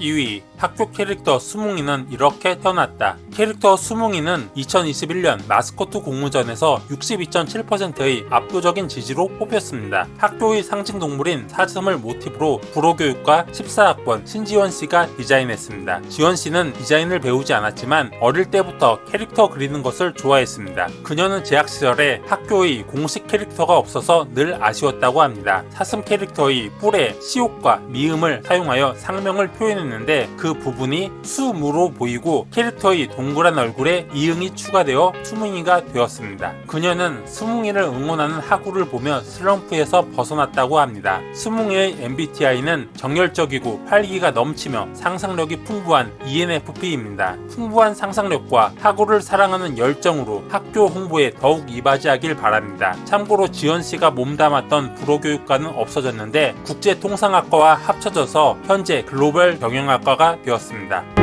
2위 학교 캐릭터 수뭉이는 이렇게 태어났다. 캐릭터 수뭉이는 2021년 마스코트 공모전에서 62.7%의 압도적인 지지로 뽑혔습니다. 학교의 상징 동물인 사슴을 모티브로 불호교육과 14학번 신지원 씨가 디자인했습니다. 지원 씨는 디자인을 배우지 않았지만 어릴 때부터 캐릭터 그리는 것을 좋아했습니다. 그녀는 재학 시절에 학교의 공식 캐릭터가 없어서 늘 아쉬웠다고 합니다. 사슴 캐릭터의 뿔에 시옷과 미음을 사용하여 상명을 표현했 는데 그 부분이 수무로 보이고 캐릭터의 동그란 얼굴에 이응이 추가되어 수뭉이가 되었습니다. 그녀는 수뭉이를 응원하는 하구를 보며 슬럼프에서 벗어났다고 합니다. 수뭉이의 MBTI는 정열적이고 활기가 넘치며 상상력이 풍부한 ENFP입니다. 풍부한 상상력과 하구를 사랑하는 열정으로 학교 홍보에 더욱 이바지하길 바랍니다. 참고로 지연 씨가 몸담았던 불호교육과는 없어졌는데 국제통상학과와 합쳐져서 현재 글로벌 경영학과가 되었습니다.